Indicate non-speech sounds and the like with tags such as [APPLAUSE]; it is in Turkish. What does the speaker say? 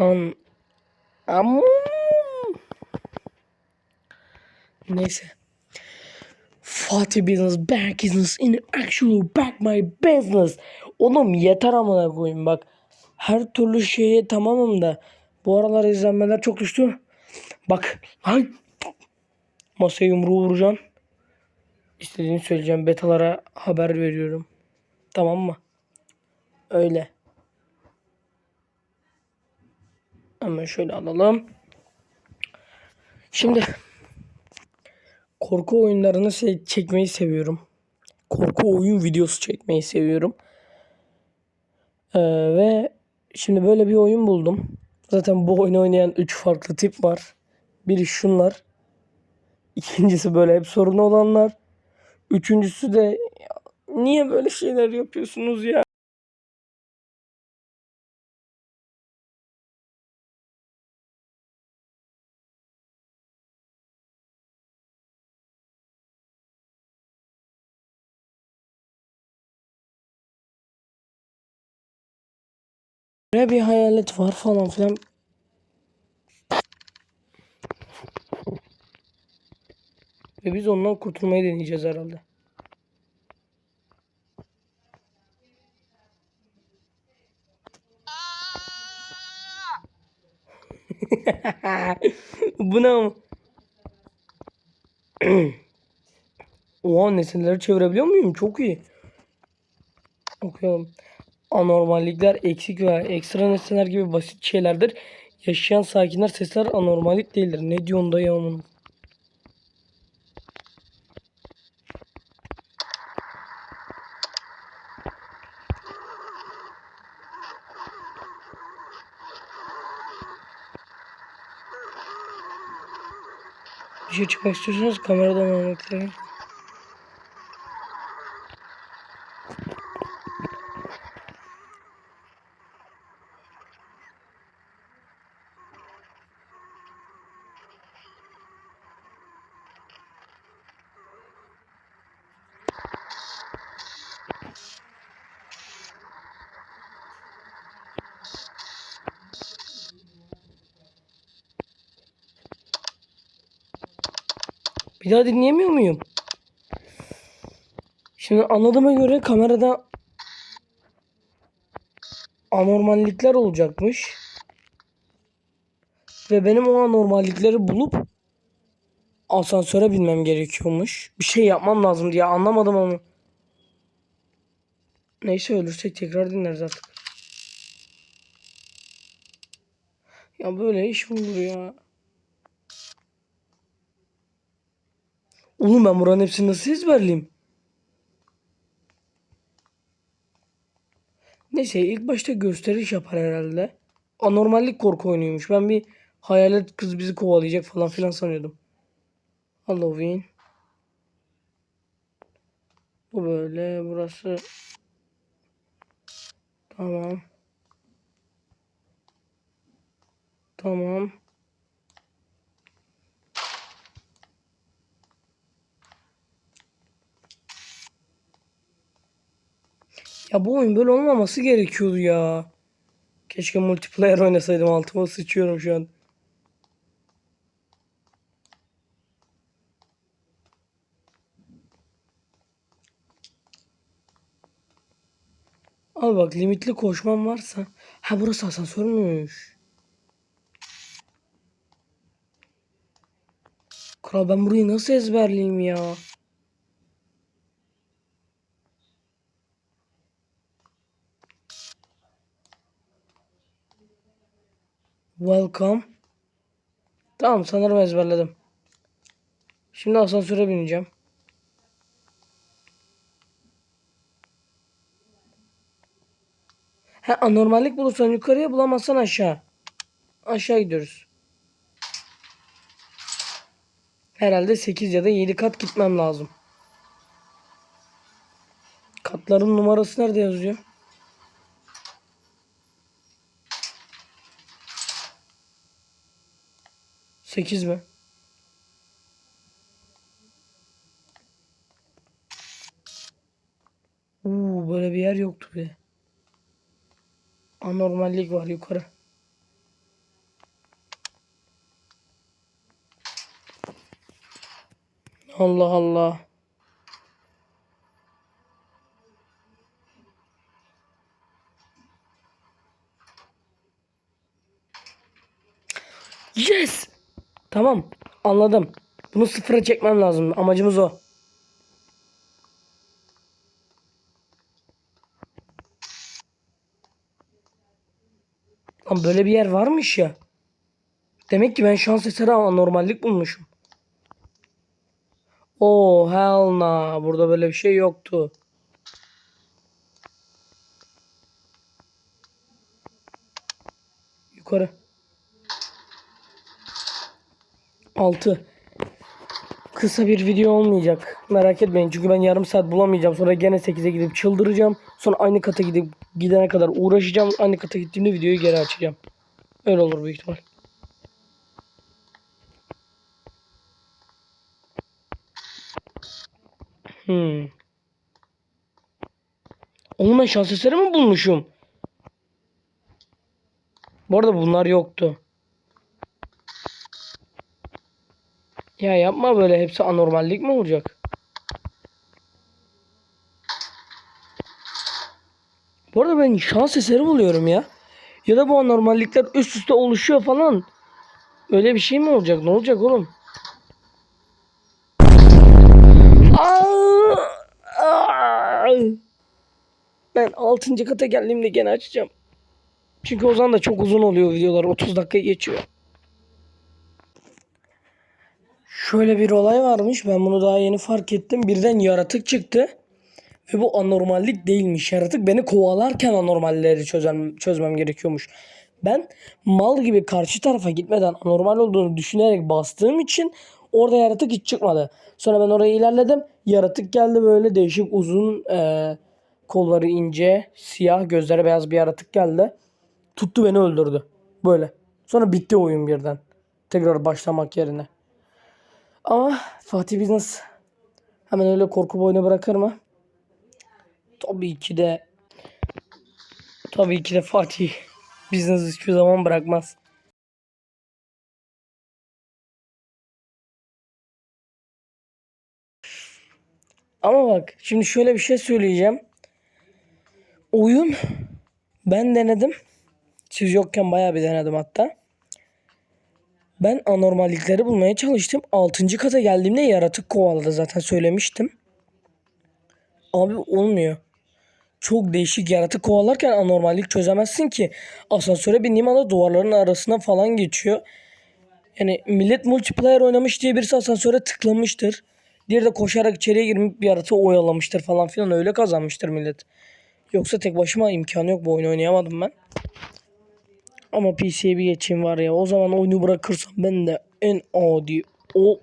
Lan. Amma. Neyse. Fatih business back business in actual back my business. Oğlum yeter amına koyayım bak. Her türlü şeye tamamım da bu aralar izlenmeler çok düştü. Bak. Ay. Masaya yumruğu vuracağım. İstediğini söyleyeceğim. Betalara haber veriyorum. Tamam mı? Öyle. Hemen şöyle alalım. Şimdi korku oyunlarını se- çekmeyi seviyorum. Korku oyun videosu çekmeyi seviyorum. Ee, ve şimdi böyle bir oyun buldum. Zaten bu oyunu oynayan 3 farklı tip var. Biri şunlar. İkincisi böyle hep sorunu olanlar. Üçüncüsü de "Ya niye böyle şeyler yapıyorsunuz ya? Böyle bir hayalet var falan filan. Ve biz ondan kurtulmayı deneyeceğiz herhalde. [LAUGHS] Bu ne ama? Oha nesneleri çevirebiliyor muyum? Çok iyi. Okuyalım. Anormallikler eksik veya ekstra nesneler gibi basit şeylerdir. Yaşayan sakinler sesler anormallik değildir. Ne diyorsun dayı onun? Bir şey çıkmak istiyorsanız kameradan lazım. Bir daha dinleyemiyor muyum? Şimdi anladığıma göre kamerada anormallikler olacakmış. Ve benim o anormallikleri bulup asansöre binmem gerekiyormuş. Bir şey yapmam lazım diye anlamadım onu. Neyse ölürsek tekrar dinleriz artık. Ya böyle iş olur ya? Oğlum ben buranın hepsini nasıl ezberleyeyim? Neyse ilk başta gösteriş yapar herhalde. Anormallik korku oynuyormuş. Ben bir hayalet kız bizi kovalayacak falan filan sanıyordum. Halloween. Bu böyle. Burası. Tamam. Tamam. Ya bu oyun böyle olmaması gerekiyordu ya. Keşke multiplayer oynasaydım altıma sıçıyorum şu an. Al bak limitli koşmam varsa. Ha burası asansörmüş. Kral ben burayı nasıl ezberleyeyim ya? Welcome. Tamam sanırım ezberledim. Şimdi asansöre bineceğim. Ha anormallik bulursan yukarıya bulamazsan aşağı. Aşağı gidiyoruz. Herhalde 8 ya da 7 kat gitmem lazım. Katların numarası nerede yazıyor? 8 mi? Uuu böyle bir yer yoktu be. Anormallik var yukarı. Allah Allah. Yes! Tamam. Anladım. Bunu sıfıra çekmem lazım. Amacımız o. Lan böyle bir yer varmış ya. Demek ki ben şans eseri anormallik bulmuşum. Oh hell no. Burada böyle bir şey yoktu. Yukarı. 6. Kısa bir video olmayacak. Merak etmeyin çünkü ben yarım saat bulamayacağım. Sonra gene 8'e gidip çıldıracağım. Sonra aynı kata gidip gidene kadar uğraşacağım. Aynı kata gittiğimde videoyu geri açacağım. Öyle olur büyük ihtimal. Hmm. Oğlum ben şans eseri mi bulmuşum? Bu arada bunlar yoktu. Ya yapma böyle hepsi anormallik mi olacak? Bu arada ben şans eseri buluyorum ya. Ya da bu anormallikler üst üste oluşuyor falan. Öyle bir şey mi olacak? Ne olacak oğlum? Ben 6. kata geldiğimde gene açacağım. Çünkü o zaman da çok uzun oluyor videolar. 30 dakika geçiyor. Şöyle bir olay varmış. Ben bunu daha yeni fark ettim. Birden yaratık çıktı. Ve bu anormallik değilmiş. Yaratık beni kovalarken anormalleri çözmem, çözmem gerekiyormuş. Ben mal gibi karşı tarafa gitmeden anormal olduğunu düşünerek bastığım için orada yaratık hiç çıkmadı. Sonra ben oraya ilerledim. Yaratık geldi böyle değişik uzun eee, kolları ince, siyah, gözleri beyaz bir yaratık geldi. Tuttu beni öldürdü. Böyle. Sonra bitti oyun birden. Tekrar başlamak yerine. Ama Fatih Business hemen öyle korku boyunu bırakır mı? Tabii ki de tabii ki de Fatih Business hiçbir zaman bırakmaz. Ama bak şimdi şöyle bir şey söyleyeceğim. Oyun ben denedim. Siz yokken bayağı bir denedim hatta. Ben anormallikleri bulmaya çalıştım. 6. kata geldiğimde yaratık kovaladı zaten söylemiştim. Abi olmuyor. Çok değişik yaratık kovalarken anormallik çözemezsin ki. Asansöre bindiğim anda duvarların arasına falan geçiyor. Yani millet multiplayer oynamış diye birisi asansöre tıklamıştır. Diğeri de koşarak içeriye girip bir yaratığı oyalamıştır falan filan öyle kazanmıştır millet. Yoksa tek başıma imkanı yok bu oyunu oynayamadım ben. Ama PC'ye bir geçeyim var ya. O zaman oyunu bırakırsam ben de en adi o